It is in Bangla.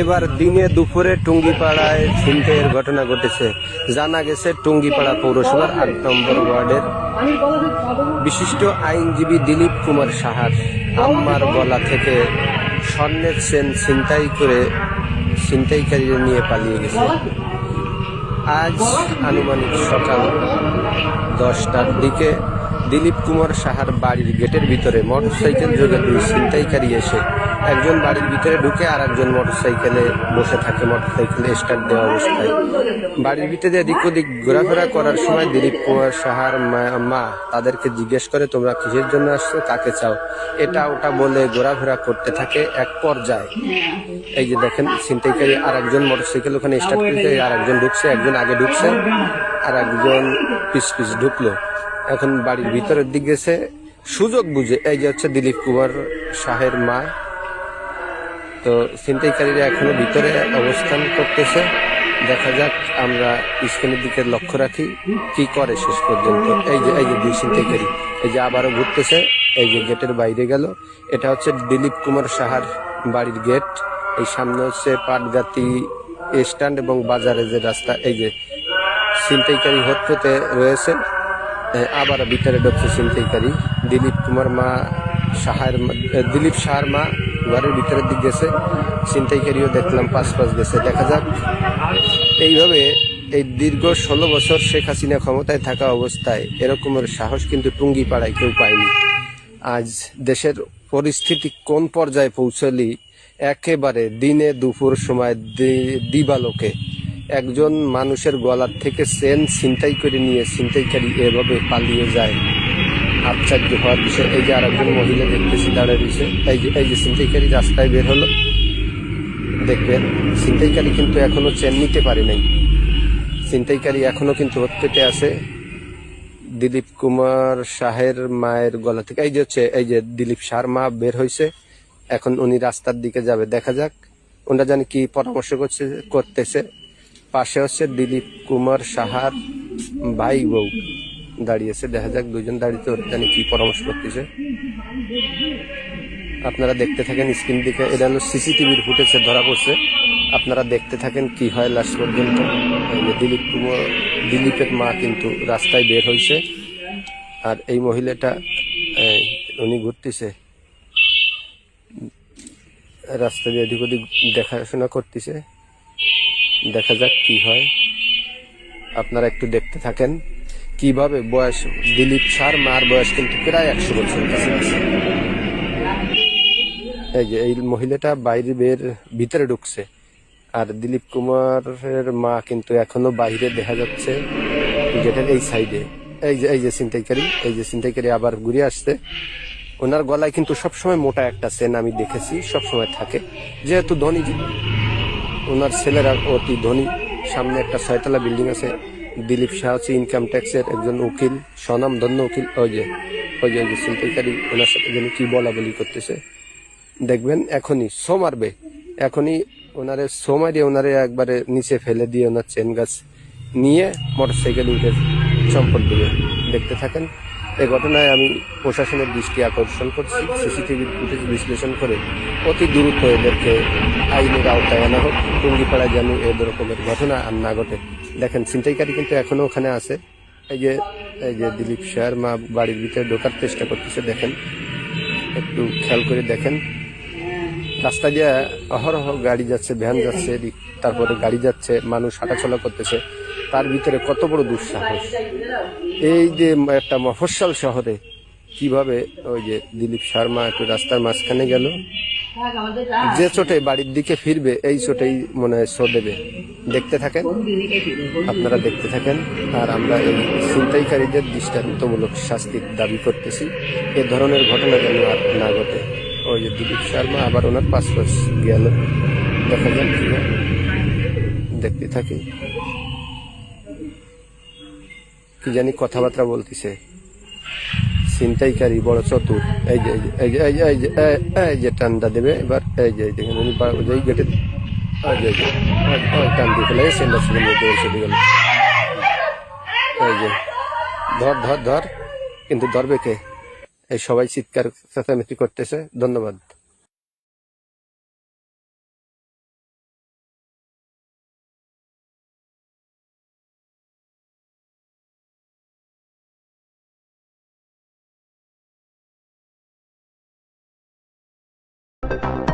এবার দিনে দুপুরে টুঙ্গিপাড়ায় ছিনতাইয়ের ঘটনা ঘটেছে। জানা গেছে, টুঙ্গিপাড়া পৌরসভার আট নম্বর ওয়ার্ডের বিশিষ্ট আইনজীবী দিলীপ কুমার সাহার আম্মার গলা থেকে স্বর্ণের চেন ছিনতাই করে ছিনতাইকারীরা নিয়ে পালিয়ে গেছে। আজ আনুমানিক সকাল দশটার দিকে দিলীপ কুমার সাহার বাড়ির গেটের ভিতরে মোটরসাইকেল যোগে দুই ছিনতাইকারী এসে একজন বাড়ির ভিতরে ঢুকে আর একজন মোটরসাইকেলে বসে থাকে। মোটরসাইকেলে স্টার্ট দেওয়া অবস্থায়। বাড়ির ভিতরে এদিক ওদিক ঘোরাফেরা করার সময় দিলীপ কুমার সাহার মা- তাদেরকে জিজ্ঞেস করে, তোমরা কিসের জন্য আসছো? কাকে চাও? এটা ওটা বলে ঘোরাফেরা করতে থাকে এক পর্যায়ে। এই যে দেখেন, ছিনতাইকারী আর একজন মোটরসাইকেল ওখানে স্টার্ট করছে আর একজন ঢুকছে, একজন আগে ঢুকছে আর একজন পিস পিস ঢুকলো। এখন বাড়ির ভিতরের দিক গেছে। সুযোগ বুঝে, এই যে হচ্ছে দিলীপ কুমার শাহের মা, তো ছিনতাইকারীরা এখনও ভিতরে অবস্থান করতেছে। দেখা যাক আমরা স্ক্রিনের দিকে লক্ষ্য রাখি, কি করে শেষ পর্যন্ত। এই যে এই যে দুই ছিনতাইকারী, এই যে আবারও ঘুরতেছে, এই যে গেটের বাইরে গেল। এটা হচ্ছে দিলীপ কুমার সাহার বাড়ির গেট। এই সামনে হচ্ছে পাটগাতি স্ট্যান্ড এবং বাজারে যে রাস্তা, এই যে ছিনতাইকারী হতে রয়েছে। আবার ভিতরে ঢুকছে ছিনতাইকারী দিলীপ কুমার মা সাহার দিলীপ সাহার মা ঘরের ভিতরের দিক গেছে। ছিনতাইকারীও দেখলাম পাঁচ পাঁচ গেছে। দেখা যাক। এইভাবে এই দীর্ঘ ষোলো বছর শেখ হাসিনা ক্ষমতায় থাকা অবস্থায় এরকমের সাহস কিন্তু টুঙ্গি পাড়ায় কেউ পায়নি। আজ দেশের পরিস্থিতি কোন পর্যায়ে পৌঁছলি? একেবারে দিনে দুপুর সময় দিবালোকে। একজন মানুষের গলার থেকে সেন ছিনতাই করে নিয়ে ছিনতাইকারী এভাবে পালিয়ে যায়। আশ্চর্য হওয়ার বিষয়, এই যে আরেকজন মহিলা দেখতেছি দাঁড়িয়ে রয়েছে। এই যে এই যে ছিনতাইকারী রাস্তায় বের হলো। দেখবেন, ছিনতাইকারী কিন্তু এখনও চেন নিতে পারে নাই। ছিনতাইকারী এখনও কিন্তু হত্যেতে আছে। দিলীপ কুমার শাহের মায়ের গলা থেকে, এই যে হচ্ছে, এই যে দিলীপ শাহর মা বের হয়েছে। এখন উনি রাস্তার দিকে যাবে, দেখা যাক। ওনারা জানি কি পরামর্শ করছে করতেছে। পাশে হচ্ছে দিলীপ কুমার সাহার ভাই বউ দাঁড়িয়েছে। দেখা যাক দুজন দাঁড়িয়ে ওরা জানি কি পরামর্শ করতেছে। আপনারা দেখতে থাকেন স্ক্রিন দিকে। এটা হলো সিসিটিভির ফুটেজে ধরা পড়ছে। আপনারা দেখতে থাকেন কি হয় লাস্ট পর্যন্ত। দিলীপ কুমার, দিলীপের মা কিন্তু রাস্তায় বের হয়েছে আর এই মহিলাটা উনি ঘুরতেছে। রাস্তা দিয়ে এদিক ওদিক দেখাশোনা করতেছে। দেখা যাক কি হয়। আপনারা একটু দেখতে থাকেন কীভাবে বয়স দিলীপ সার মার বয়স কিন্তু প্রায় একশো বছর এই যে, এই মহিলাটা বাইরে বের ভিতরে ঢুকছে আর দিলীপ কুমারের মা কিন্তু এখনও বাইরে দেখা যাচ্ছে গেটের এই সাইডে। এই যে এই যে ছিনতাইকারী, এই যে ছিনতাইকারী আবার ঘুরে আসছে। ওনার গলায় কিন্তু সবসময় মোটা একটা সেন আমি দেখেছি, সবসময় থাকে। যেহেতু ধনী ওনার ছেলেরা অতি ধনী। সামনে একটা ছয়তলা বিল্ডিং আছে। দিলীপ শাহ হচ্ছে ইনকাম ট্যাক্সের একজন উকিল, স্বনাম ধন্য উকিল। ওই যে ওই যে ছিনতাইকারী ওনার সাথে যেন কি বলা বলি করতেছে। দেখবেন এখনই সো মারবে। এখনই ওনারে সো মারিয়ে ওনারে একবারে নিচে ফেলে দিয়ে ওনার চেন গাছ নিয়ে মোটর সাইকেল উঠে চম্পট দেবে দেখতে থাকেন। এই ঘটনায় আমি প্রশাসনের দৃষ্টি আকর্ষণ করছি, সিসিটিভি ফুটেজ বিশ্লেষণ করে অতি দ্রুত এদেরকে আইনের আওতায় আনা হোক। টুঙ্গিপাড়ায় যেন এদের রকমের ঘটনা আর না ঘটে। দেখেন, ছিনতাইকারী কিন্তু এখনও ওখানে আছে। এই যে এই যে দিলীপ শাহর মা বাড়ির ভিতরে ঢোকার চেষ্টা করতেছে, দেখেন। একটু খেয়াল করে দেখেন। রাস্তা দিয়ে অহরহ গাড়ি যাচ্ছে, ভ্যান যাচ্ছে তারপরে গাড়ি যাচ্ছে, মানুষ হাঁটাচলা করতেছে। তার ভিতরে কত বড় দুঃসাহস। এই যে একটা মফস্বল শহরে কীভাবে ওই যে দিলীপ শর্মা একটু রাস্তার মাঝখানে গেল, যে চোটে বাড়ির দিকে ফিরবে, এই চোটেই মনে হয় শো দেবে। দেখতে থাকেন, আপনারা দেখতে থাকেন, আর আমরা এই ছিনতাইকারীদের দৃষ্টান্তমূলক শাস্তির দাবি করতেছি। এ ধরনের ঘটনা যেন আর না ঘটে। ওই যে দিলীপ শর্মা আবার ওনার পাসপোর্ট গেল। দেখা যাক। দেখতে থাকি। কি জানি কথাবার্তা বলতিছে ছিনতাইকারী বড় চতুর এই যে এই যে এই যে এই যে এই- যে টান্ডা দেবে এবার এই যে দেখেন উনি ওই গেটে ওই যে ওই- টান দিয়ে ফেলে সেন্ডার নিয়ে চলে গেল এই যে ধর ধর ধর কিন্তু ধরবে কে এই সবাই চিৎকার চেঁচামেচি করতেছে ধন্যবাদ ধন্যবাদ